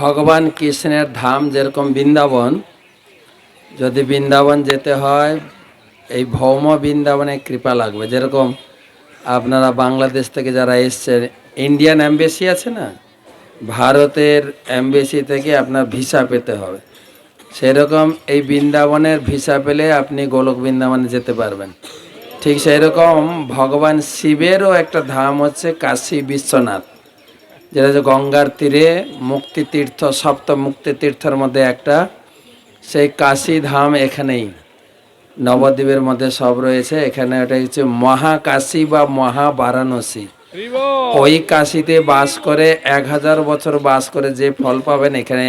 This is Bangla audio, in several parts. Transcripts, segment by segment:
ভগবান কৃষ্ণের ধাম যেরকম বৃন্দাবন, যদি বৃন্দাবন যেতে হয়, এই ভৌম বৃন্দাবনে কৃপা লাগবে। যেরকম আপনারা বাংলাদেশ থেকে যারা এসছেন, ইন্ডিয়ান অ্যাম্বাসি আছে না? ভারতের অ্যাম্বাসি থেকে আপনার ভিসা পেতে হবে। সেরকম এই বৃন্দাবনের ভিসা পেলে আপনি গোলক বৃন্দাবনে যেতে পারবেন। ঠিক সেই রকম ভগবান শিবেরও একটা ধাম হচ্ছে কাশী বিশ্বনাথ। যেটা হচ্ছে গঙ্গার তীরে মুক্তি তীর্থ সপ্ত মুক্তি তীর্থের মধ্যে একটা। সেই কাশী ধাম এখানেই। নবদ্বীপের মধ্যে সব রয়েছে। এখানে ওটা হচ্ছে মহাকাশী বা মহাবারাণসী। ওই কাশিতে বাস করে এক হাজার বছর বাস করে যে ফল পাবেন, এখানে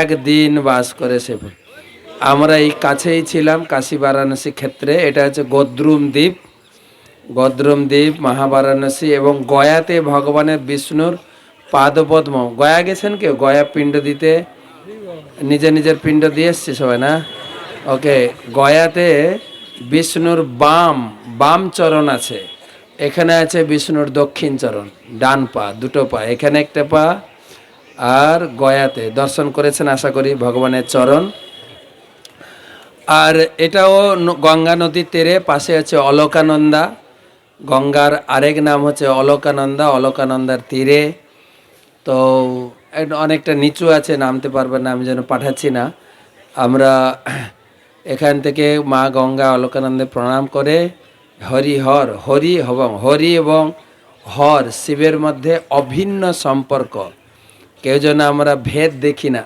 একদিন বাস করে সে আমরা এই কাছেই ছিলাম কাশী বারাণসী ক্ষেত্রে। এটা হচ্ছে গদ্রুম দ্বীপ। গদ্রুম দ্বীপ মহাবারাণসী এবং গয়াতে ভগবানের বিষ্ণুর পাদপদ্ম। গয়া গেছেন কেউ? গয়া পিণ্ড দিতে নিজের নিজের পিণ্ড দিয়ে এসছে সবাই, না? ওকে, গয়াতে বিষ্ণুর বাম বাম চরণ আছে। এখানে আছে বিষ্ণুর দক্ষিণ চরণ, ডান পা, দুটো পা। এখানে একটা পা আর গয়াতে। দর্শন করেছেন, আশা করি, ভগবানের চরণ। আর এটাও গঙ্গা নদীর তীরে, পাশে আছে অলকানন্দা। গঙ্গার আরেক নাম হচ্ছে অলকানন্দা, অলকানন্দার তীরে। তো অনেকটা নিচু আছে, নামতে পারবেন না, আমি যেন পাঠাচ্ছি না। আমরা এখান থেকে মা গঙ্গা অলকানন্দে প্রণাম করে, হরি হর, হরি এবং হরি এবং হর শিবের মধ্যে অভিন্ন সম্পর্ক। কেউ যেন আমরা ভেদ দেখি না।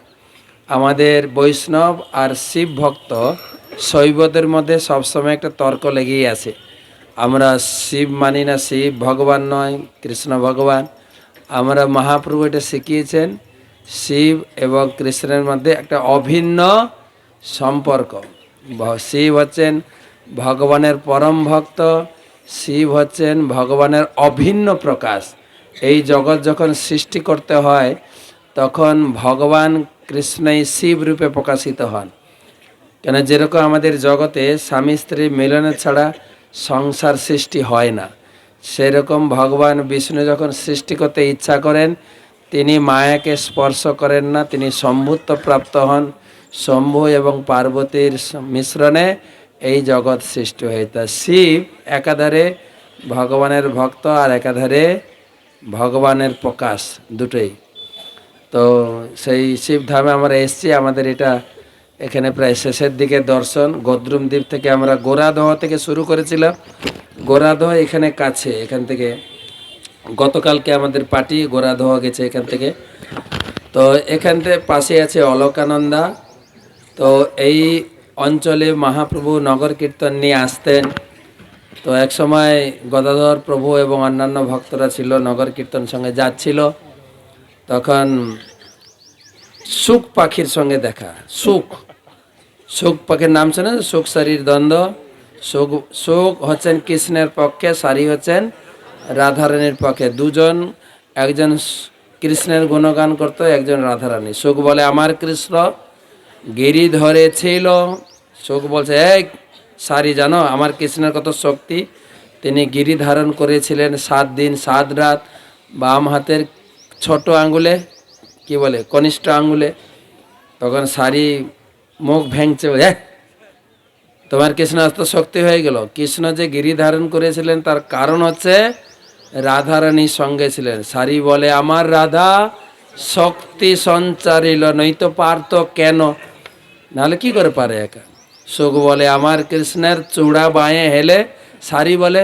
আমাদের বৈষ্ণব আর শিব ভক্ত শৈবদের মধ্যে সবসময় একটা তর্ক লেগেই আছে। আমরা শিব মানি না, শিব ভগবান নয়, কৃষ্ণ ভগবান। আমরা মহাপ্রভু এটা শিখিয়েছেন, শিব এবং কৃষ্ণের মধ্যে একটা অভিন্ন সম্পর্ক। শিব হচ্ছেন ভগবানের পরম ভক্ত, শিব হচ্ছেন ভগবানের অভিন্ন প্রকাশ। এই জগৎ যখন সৃষ্টি করতে হয়, তখন ভগবান কৃষ্ণই শিব রূপে প্রকাশিত হন। কেন যেরকম আমাদের জগতে স্বামী স্ত্রী মিলনের ছাড়া সংসার সৃষ্টি হয় না। সেরকম ভগবান বিষ্ণু যখন সৃষ্টি করতে ইচ্ছা করেন, তিনি মায়াকে স্পর্শ করেন না, তিনি সম্ভুত্ব প্রাপ্ত হন। শম্ভু এবং পার্বতীর মিশ্রণে এই জগৎ সৃষ্টি হয়ে। তা শিব একাধারে ভগবানের ভক্ত আর একাধারে ভগবানের প্রকাশ দুটোই। তো সেই শিবধামে আমরা এসেছি, আমাদের এটা এখানে প্রায় শেষের দিকে দর্শন, গদ্রুম দ্বীপ থেকে আমরা গোরাদহ থেকে শুরু করেছিলাম। গোরাদহ এখানে কাছে, এখান থেকে গতকালকে আমাদের পার্টি গোরাদহ গেছে এখান থেকে। তো এখান থেকে পাশে আছে অলকানন্দা। তো এই অঞ্চলে মহাপ্রভু নগর কীর্তন নিয়ে আসতেন। তো এক সময় গদাধর প্রভু এবং অন্যান্য ভক্তরা ছিল, নগর কীর্তন সঙ্গে যাচ্ছিল। তখন সুখ পাখির সঙ্গে দেখা, সুখ। সুখ পাখির নাম শোনে শোক শরীর দ্বন্দ্ব, শোক শোক হচ্ছেন কৃষ্ণের পক্ষে শাড়ি হচ্ছেন রাধারানীর পক্ষে। দুজন, একজন কৃষ্ণের গুণগান করতো, একজন রাধারানী। শোক বলে, আমার কৃষ্ণ গিরি ধরেছিল। শোক বলছে এক সারি জানো, আমার কৃষ্ণের কত শক্তি। তিনি গিরি ধারণ করেছিলেন সাত দিন, সাত রাত, বাম হাতের ছোট আঙ্গুলে কি বলে, কনিষ্ঠ আঙ্গুলে তখন সারি মুখ ভেঙছে তোমার কৃষ্ণ এত শক্তি হয়ে গেল। কৃষ্ণ যে গিরি ধারণ করেছিলেন তার কারণ হচ্ছে রাধারানীর সঙ্গে ছিলেন। সারি বলে আমার রাধা শক্তি সঞ্চারিল নয়তো পারতো কেন? নাহলে কি করে পারে একা? সুখ বলে আমার কৃষ্ণের চূড়া বাঁয়ে হেলে। সারি বলে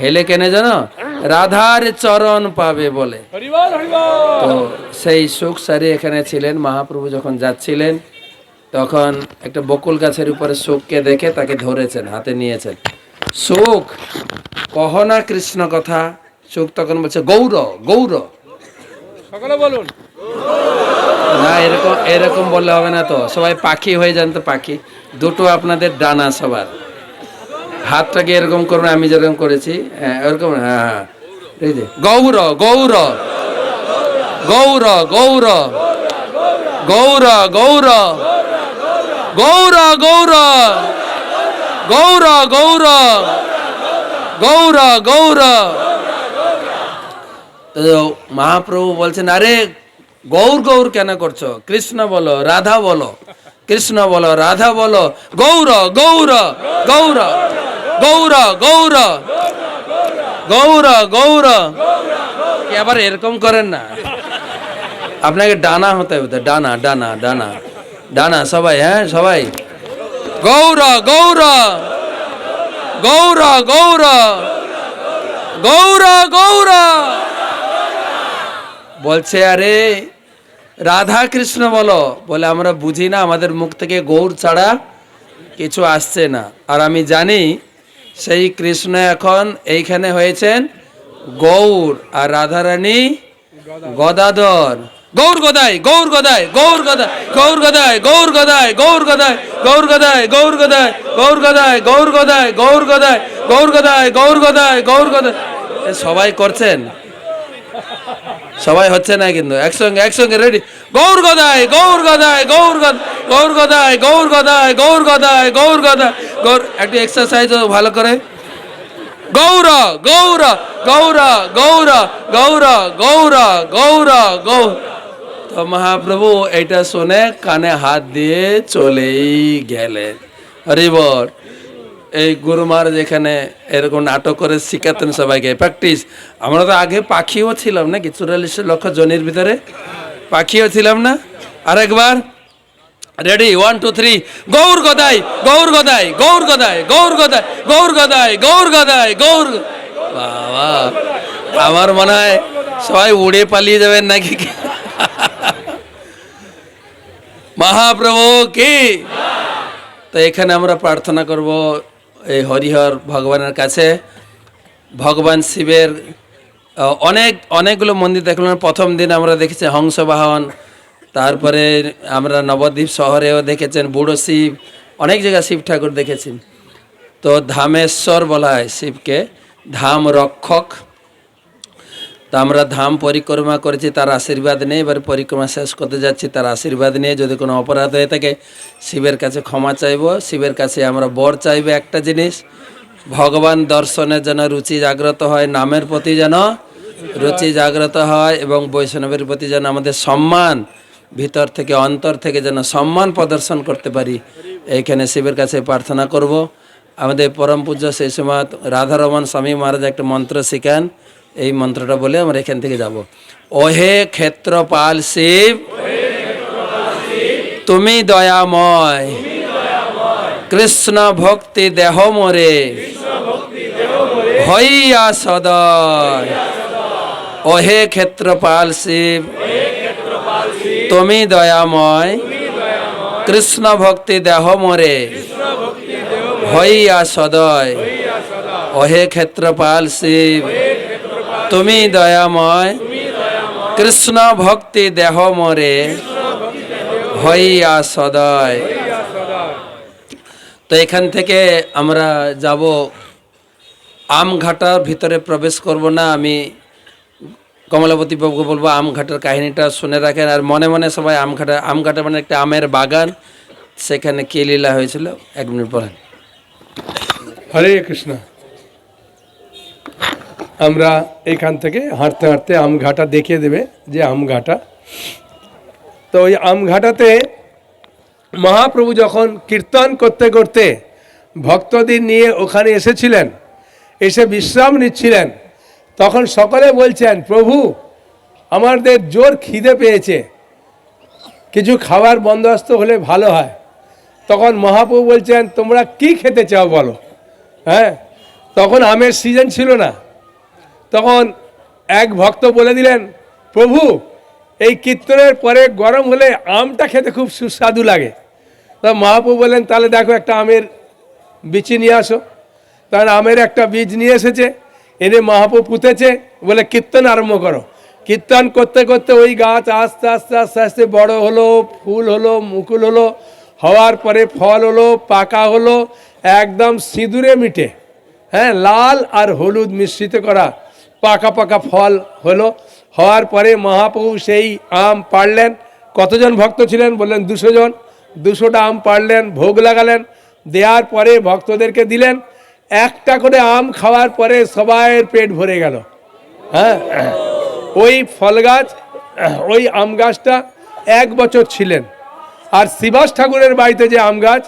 হেলে কেনে জানো? রাধার চরণ পাবে বলে। তো সেই সুখ সারি এখানে ছিলেন। মহাপ্রভু যখন যাচ্ছিলেন তখন একটা বকুল গাছের উপরে সুখকে দেখে তাকে ধরেছেন হাতে নিয়েছেন। শোক কহ না কৃষ্ণ কথা সুখ তখন বলছে গৌর গৌর। সকলে বলুন। না এরকম এরকম বললে হবে না তো। সবাই পাখি হয়ে যান তো পাখি। দুটো আপনাদের ডানা সবার। হাতটাকে এরকম করবেন আমি যেরকম করেছি হ্যাঁ এরকম হ্যাঁ হ্যাঁ। এই যে গৌর গৌর। গৌর গৌর। গৌর গৌর। গৌর গৌর। গৌর গৌর। গৌর গৌর। মহাপ্রভু বলছেন, আরে, গৌর গৌর কেন করছ? কৃষ্ণ বলো, রাধা বলো। কৃষ্ণ বলো, রাধা বলো। গৌর গৌর গৌর। গৌর গৌর। গৌর গৌর। আবার এরকম করেন না? আপনাকে ডানা হতে হবে, ডানা ডানা ডানা। ডানা, সবাই হ্যাঁ সবাই। গৌর গৌর। গৌর গৌর। গৌর গৌর। বলছে, আরে রাধা কৃষ্ণ বলো। বলে, আমরা বুঝি না, আমাদের মুখ থেকে গৌর ছাড়া কিছু আসছে না। আর আমি জানি, সেই কৃষ্ণ এখন এইখানে হয়েছেন গৌর আর রাধারানী গদাধর। গৌর গদাই গৌর গদাই গৌর গদাই গৌর গদাই গৌর গদাই গৌর গদাই গৌর গদাই গৌর গদাই গৌর গদাই গৌর গদাই গৌর গদাই গৌর গদাই গৌর গদাই গৌর গদাই সবাই করছেন সবাই হচ্ছে না কিন্তু একসঙ্গে একসঙ্গে রেডি গৌর গদাই গৌর গদাই গৌর গৌর গদাই গৌর গদাই গৌর গদাই গৌর গদাই গৌর একটু এক্সারসাইজ ভালো করে গৌর গৌর গৌর গৌর গৌর গৌর গৌর গৌর তো মহাপ্রভু, এটা শুনে কানে হাত দিয়ে চলেই গেলেন। হরিবর এই গুরু মহারাজ এখানে এরকম নাটক করে শিখাতেন সবাইকে। প্র্যাকটিস আমরা তো আগে পাখিও ছিলাম না নাকি? চুরাল্লিশ লক্ষ জনের ভিতরে? পাখিও ছিলাম না? আরেকবার। Ready one two three Gour Gadai Gour Gadai Gour Gadai Gour Gadai Gour Gadai Gour Gadai, Gour বাবা, আমার মনে হয় সবাই উড়ে পালিয়ে যাবেন নাকি? মহাপ্রভু কি? তো এখানে আমরা প্রার্থনা করব এই হরিহর ভগবানের কাছে। ভগবান শিবের অনেক, অনেকগুলো মন্দির দেখলাম। প্রথম দিন আমরা দেখেছি হংসবাহন, তারপরে আমরা নবদ্বীপ শহরেও দেখেছেন বুড়ো শিব, অনেক জায়গায় শিব ঠাকুর দেখেছি। তো ধামেশ্বর বলা হয় শিবকে, ধাম রক্ষক। তো আমরা ধাম পরিক্রমা করেছি, তার আশীর্বাদ নিয়ে। এবার পরিক্রমা শেষ করতে যাচ্ছি, তার আশীর্বাদ নিয়ে যদি কোনো অপরাধ হয়ে থাকে, শিবের কাছে ক্ষমা চাইব। শিবের কাছে আমরা বর চাইব একটা জিনিস, ভগবান দর্শনের যেন রুচি জাগ্রত হয়, নামের প্রতি যেন রুচি জাগ্রত হয় এবং বৈষ্ণবের প্রতি যেন আমাদের সম্মান, ভিতর থেকে অন্তর থেকে যেন সম্মান প্রদর্শন করতে পারি। এইখানে শিবের কাছে প্রার্থনা করব। আমাদের পরম পূজ্য সেই সময় রাধারমন স্বামী মহারাজ একটা মন্ত্র শিখান এই মন্ত্রটা বলে আমরা এখান থেকে যাব। ওহে ক্ষেত্রপাল শিব, তুমি দয়াময়। কৃষ্ণ ভক্তি দেহ মোরে, হইয়া সদয়। ওহে ক্ষেত্রপাল শিব, তুমি দয়াময়। কৃষ্ণ ভক্তি দেহ মোরে, হইয়া সদয়। ওহে ক্ষেত্রপাল শিব তুমি দয়াময়, কৃষ্ণ ভক্তি দেহ মরে হইয়া সদয়। তো এখান থেকে আমরা যাব। আমঘাটার ভিতরে প্রবেশ করব না, আমি কমলাপতি বাবুকে বলব আমঘাটার কাহিনীটা শুনে রাখেন। আর মনে মনে সবাই আমঘাটা আমঘাটা মানে একটা আমের বাগান, সেখানে কে লীলা হয়েছিল? এক মিনিট পরে হরে কৃষ্ণ। আমরা এখান থেকে হাঁটতে হাঁটতে আমঘাটা দেখিয়ে দেবে যে আমঘাটা তো ওই আমঘাটাতে মহাপ্রভু যখন কীর্তন করতে করতে ভক্তদের নিয়ে ওখানে এসেছিলেন, এসে বিশ্রাম নিচ্ছিলেন, তখন সকলে বলছেন, প্রভু, আমাদের জোর খিদে পেয়েছে। কিছু খাবার বন্দোবস্ত হলে ভালো হয়। তখন মহাপ্রভু বলছেন, তোমরা কি খেতে চাও বলো? হ্যাঁ তখন আমের সিজন ছিল না। তখন এক ভক্ত বলে দিলেন, প্রভু, এই কীর্তনের পরে গরম হলে আমটা খেতে খুব সুস্বাদু লাগে। তা মহাপ্রভু বললেন, তাহলে দেখো একটা আমের বিচি নিয়ে আসো। তখন আমের একটা বীজ নিয়ে এসেছে, এনে মহাপ্রভু পুঁতেছে, বলে, কীর্তন আরম্ভ করো। কীর্তন করতে করতে ওই গাছ আস্তে আস্তে আস্তে আস্তে বড় হলো, ফুল হলো, মুকুল হলো, হওয়ার পরে ফল হলো, পাকা হলো, একদম সিঁদুরে মিটে হ্যাঁ লাল আর হলুদ মিশ্রিত করা পাকা পাকা ফল হলো। হওয়ার পরে মহাপ্রভু সেই আম পাড়লেন। কতজন ভক্ত ছিলেন বললেন দুশো জন দুশোটা আম পাড়লেন, ভোগ লাগালেন, দেওয়ার পরে ভক্তদেরকে দিলেন। একটা করে আম খাওয়ার পরে সবাইয়ের পেট ভরে গেল। হ্যাঁ? ওই ফল গাছ, ওই আম গাছটা এক বছর ছিলেন। আর শিবাস ঠাকুরের বাড়িতে যে আম গাছ,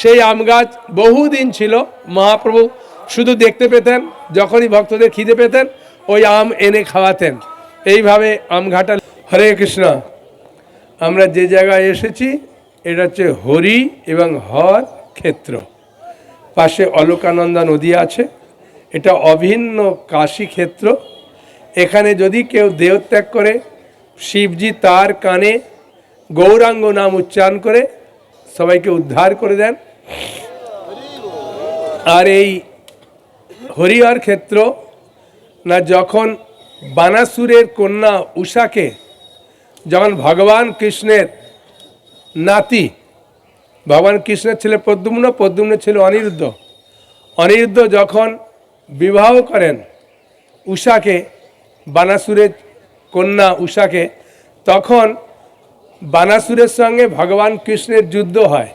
সেই আম গাছ বহুদিন ছিল মহাপ্রভু শুধু দেখতে পেতেন, যখনই ভক্তদের খিদে পেতেন ওই আম এনে খাওয়াতেন। এইভাবে আম ঘাটা হরে কৃষ্ণ। আমরা যে জায়গায় এসেছি, এটা হচ্ছে হরি এবং হর ক্ষেত্র। পাশে অলোকানন্দা নদী আছে। এটা অভিন্ন কাশী ক্ষেত্র। এখানে যদি কেউ দেহত্যাগ করে, শিবজি তার কানে গৌরাঙ্গ নাম উচ্চারণ করে, সবাইকে উদ্ধার করে দেন। আর এই হরিহর ক্ষেত্র না যখন বানাসুরের কন্যা উষাকে, যখন ভগবান কৃষ্ণের নাতি, ভগবান কৃষ্ণের ছেলে প্রদ্যুম্ন প্রদ্যুম্নের ছেলে অনিরুদ্ধ অনিরুদ্ধ যখন বিবাহ করেন উষাকে, বানাসুরের কন্যা উষাকে, তখন বানাসুরের সঙ্গে ভগবান কৃষ্ণের যুদ্ধ হয়।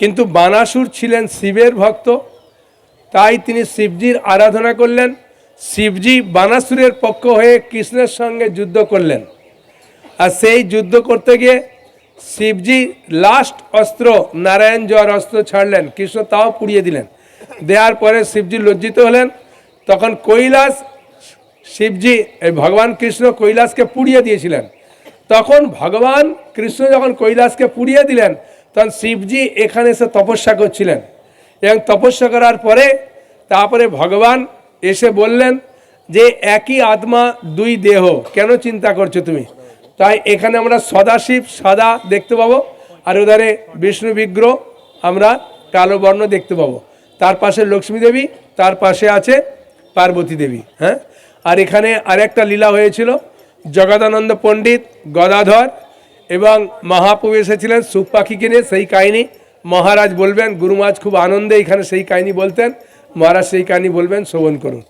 কিন্তু বানাসুর ছিলেন শিবের ভক্ত, তাই তিনি শিবজির আরাধনা করলেন। শিবজি বানাসুরের পক্ষ হয়ে কৃষ্ণের সঙ্গে যুদ্ধ করলেন। আর সেই যুদ্ধ করতে গিয়ে শিবজি লাস্ট অস্ত্র, নারায়ণ জর অস্ত্র ছাড়লেন, কৃষ্ণ তাও পুড়িয়ে দিলেন। দেওয়ার পরে শিবজি লজ্জিত হলেন। তখন কৈলাস, শিবজি, এই ভগবান কৃষ্ণ কৈলাসকে পুড়িয়ে দিয়েছিলেন। তখন ভগবান কৃষ্ণ যখন কৈলাসকে পুড়িয়ে দিলেন, তখন শিবজি এখানে এসে তপস্যা করছিলেন। এবং তপস্যা করার পরে তারপরে ভগবান এসে বললেন যে একই আত্মা, দুই দেহ। কেন চিন্তা করছ তুমি? তাই এখানে আমরা সদাশিব, সাদা দেখতে পাবো। আর ওধারে বিষ্ণু বিগ্রহ আমরা কালো বর্ণ দেখতে পাবো। তার পাশে লক্ষ্মী দেবী, তার পাশে আছে পার্বতী দেবী হ্যাঁ? আর এখানে আরেকটা লীলা হয়েছিল। জগদানন্দ পণ্ডিত গদাধর এবং মহাপ্রভু এসেছিলেন সুখ পাখিকে নিয়ে, সেই কাহিনী মহারাজ বলবেন। গুরুমাজ খুব আনন্দে এখানে সেই কাহিনী বলতেন। মহারাজ সেই কাহিনী বলবেন শ্রবণ করুন